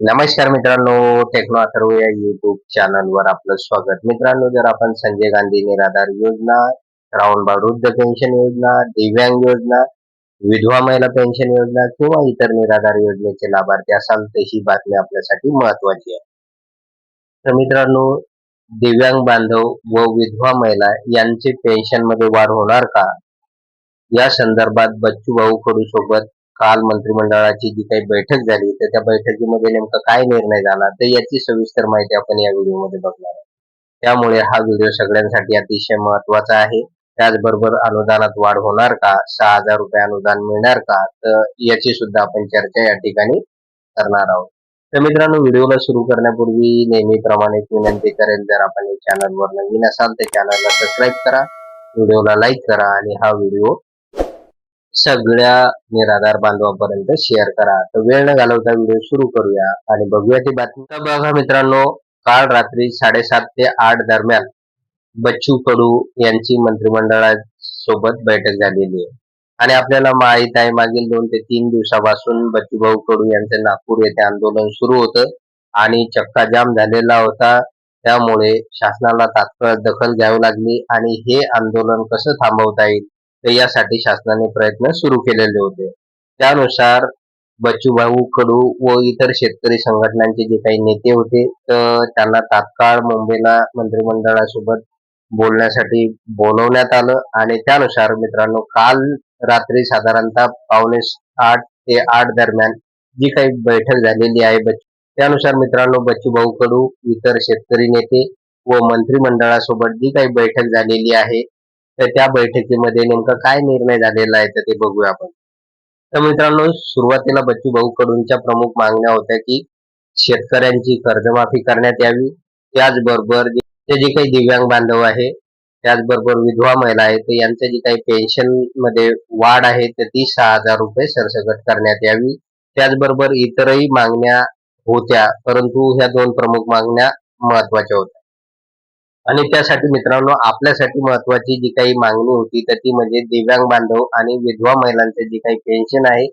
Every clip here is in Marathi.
नमस्कार मित्रांनो टेक्नो अथर्व या युट्यूब चॅनलवर आपलं स्वागत. मित्रांनो जर आपण संजय गांधी निराधार योजना श्रावणबाळ वृद्ध पेन्शन योजना दिव्यांग योजना विधवा महिला पेन्शन योजना किंवा इतर निराधार योजनेचे लाभार्थी असाल तर ही बातमी आपल्यासाठी महत्वाची आहे. तर मित्रांनो दिव्यांग बांधव व विधवा महिला यांचे पेन्शनमध्ये वाढ होणार का? या संदर्भात बच्चू भाऊ कडू सोबत काल मंत्रिमंडळाची जी काही बैठक झाली तर त्या बैठकीमध्ये नेमका काय निर्णय झाला तर याची सविस्तर माहिती आपण या व्हिडिओमध्ये बघणार आहोत. त्यामुळे हा व्हिडिओ सगळ्यांसाठी अतिशय महत्त्वाचा आहे. त्याचबरोबर अनुदानात वाढ होणार का सहा हजार रुपये अनुदान मिळणार का तर याची सुद्धा आपण चर्चा या ठिकाणी करणार आहोत. तर मित्रांनो व्हिडिओला सुरू करण्यापूर्वी नेहमीप्रमाणे विनंती करेल जर आपण चॅनलवर नवीन असाल तर चॅनलला सबस्क्राईब करा व्हिडिओला लाईक करा आणि हा व्हिडिओ सगळ्या निराधार बांधवापर्यंत शेअर करा. तर वेळ न घालवता व्हिडिओ सुरू करूया आणि बघूया ती बातमी. तर बघा मित्रांनो काल रात्री साडेसात ते आठ दरम्यान बच्चू कडू यांची मंत्रिमंडळासोबत बैठक झालेली आहे. आणि आपल्याला माहीत आहे मागील दोन ते तीन दिवसापासून बच्चूभाऊ कडू यांचं नागपूर येथे आंदोलन सुरू होतं आणि चक्का जाम झालेला होता. त्यामुळे शासनाला तात्काळ दखल घ्यावी लागली आणि हे आंदोलन कसं थांबवता येईल तर यासाठी शासनाने प्रयत्न सुरू केलेले होते. त्यानुसार बच्चूभाऊ कडू व इतर शेतकरी संघटनांचे जे काही नेते होते तर त्यांना तात्काळ मुंबईला मंत्रिमंडळासोबत बोलण्यासाठी बोलवण्यात आलं आणि त्यानुसार मित्रांनो काल रात्री साधारणतः पावणे आठ ते आठ दरम्यान जी काही बैठक झालेली आहे त्यानुसार मित्रांनो बच्चू भाऊ कडू इतर शेतकरी नेते व मंत्रिमंडळासोबत जी काही बैठक झालेली आहे तर त्या बैठकीमध्ये नेमका काय निर्णय झालेला आहे तर ते बघूया आपण. तर मित्रांनो सुरुवातीला बच्चू भाऊ कडूनच्या प्रमुख मागण्या होत्या की शेतकऱ्यांची कर्जमाफी करण्यात यावी. त्याचबरोबर ते जे काही दिव्यांग बांधव आहे त्याचबरोबर विधवा महिला आहे तर यांच्या जी काही पेन्शनमध्ये वाढ आहे तर ती सहा हजार रुपये सरसकट करण्यात यावी. त्याचबरोबर इतरही मागण्या होत्या परंतु ह्या दोन प्रमुख मागण्या महत्त्वाच्या होत्या. आणि त्यासाठी मित्रांनो आपल्यासाठी महत्वाची जी काही मागणी होती तर ती म्हणजे दिव्यांग बांधव आणि विधवा महिलांचे जी काही पेन्शन आहे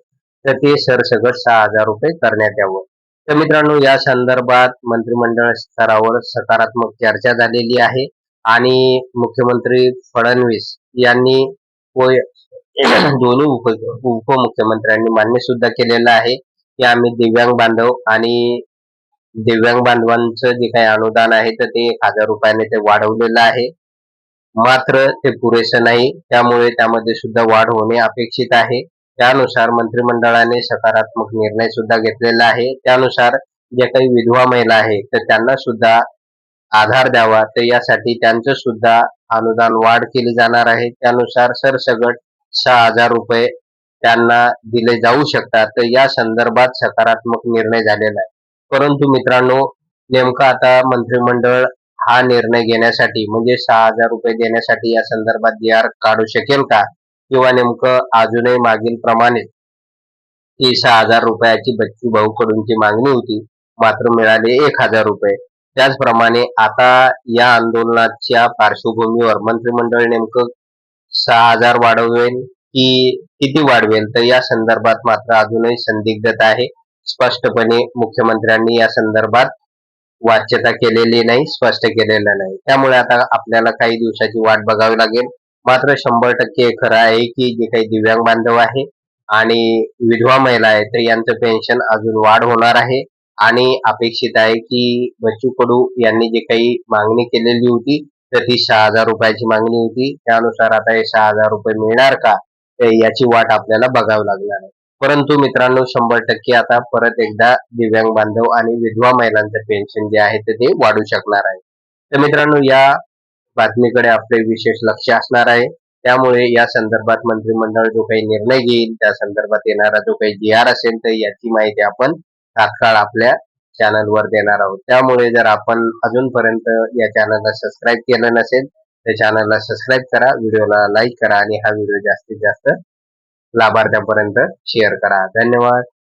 तर ते सरसगट सहा हजार रुपये करण्यात यावं. तर मित्रांनो या संदर्भात मंत्रिमंडळ स्तरावर सकारात्मक चर्चा झालेली आहे आणि मुख्यमंत्री फडणवीस यांनी दोन्ही उप उपमुख्यमंत्र्यांनी मान्य सुद्धा केलेलं आहे की आम्ही दिव्यांग बांधव आणि दिव्यांग बांधवांचं जे काही अनुदान आहे तर ते एक हजार रुपयाने ते वाढवलेलं आहे. मात्र ते पुरेसं नाही. त्यामुळे त्यामध्ये सुद्धा वाढ होणे अपेक्षित आहे. त्यानुसार मंत्रिमंडळाने सकारात्मक निर्णय सुद्धा घेतलेला आहे. त्यानुसार ज्या काही विधवा महिला आहे तर त्यांना सुद्धा आधार द्यावा. तर यासाठी त्यांचं सुद्धा अनुदान वाढ केली जाणार आहे. त्यानुसार सरसगट सहा हजार रुपये त्यांना दिले जाऊ शकतात. तर या संदर्भात सकारात्मक निर्णय झालेला आहे. परंतु मित्रांनो नेमकं आता मंत्रिमंडळ हा निर्णय घेण्यासाठी म्हणजे सहा हजार रुपये देण्यासाठी या संदर्भात जी आर काढू शकेल का? किंवा नेमकं अजूनही मागील प्रमाणे ती सहा हजार रुपयाची बच्चू भाऊकडूनची मागणी होती मात्र मिळाले एक हजार रुपये. त्याचप्रमाणे आता या आंदोलनाच्या पार्श्वभूमीवर मंत्रिमंडळ नेमकं सहा हजार वाढवेल की किती वाढवेल तर या संदर्भात मात्र अजूनही संदिग्धता आहे. स्पष्टपणे मुख्यमंत्र्यांनी या संदर्भात वाच्यता केलेली नाही स्पष्ट केलेलं नाही. त्यामुळे आता आपल्याला काही दिवसाची वाट बघावी लागेल. मात्र शंभर टक्के खरं आहे की जे काही दिव्यांग बांधव आहे आणि विधवा महिला आहे तर यांचं पेन्शन अजून वाढ होणार आहे. आणि अपेक्षित आहे की बच्चू कडू यांनी जे काही मागणी केलेली होती तर ती सहा हजार रुपयाची मागणी होती. त्यानुसार आता हे सहा हजार रुपये मिळणार का याची वाट आपल्याला बघावी लागणार आहे. परंतु मित्रांनो शंभर टक्के आता परत एकदा दिव्यांग बांधव आणि विधवा महिलांचं पेन्शन जे आहे ते वाढू शकणार आहे. तर मित्रांनो या बातमीकडे आपले विशेष लक्ष असणार आहे. त्यामुळे या संदर्भात मंत्रिमंडळ जो काही निर्णय घेईल त्या संदर्भात येणारा जो काही जी आर असेल तर याची माहिती आपण तात्काळ आपल्या चॅनलवर देणार आहोत. त्यामुळे जर आपण अजूनपर्यंत या चॅनलला सबस्क्राईब केलं नसेल तर चॅनलला सबस्क्राईब करा व्हिडिओला लाईक करा आणि हा व्हिडिओ जास्तीत जास्त लाभार्थ्यांपर्यंत शेअर करा. धन्यवाद.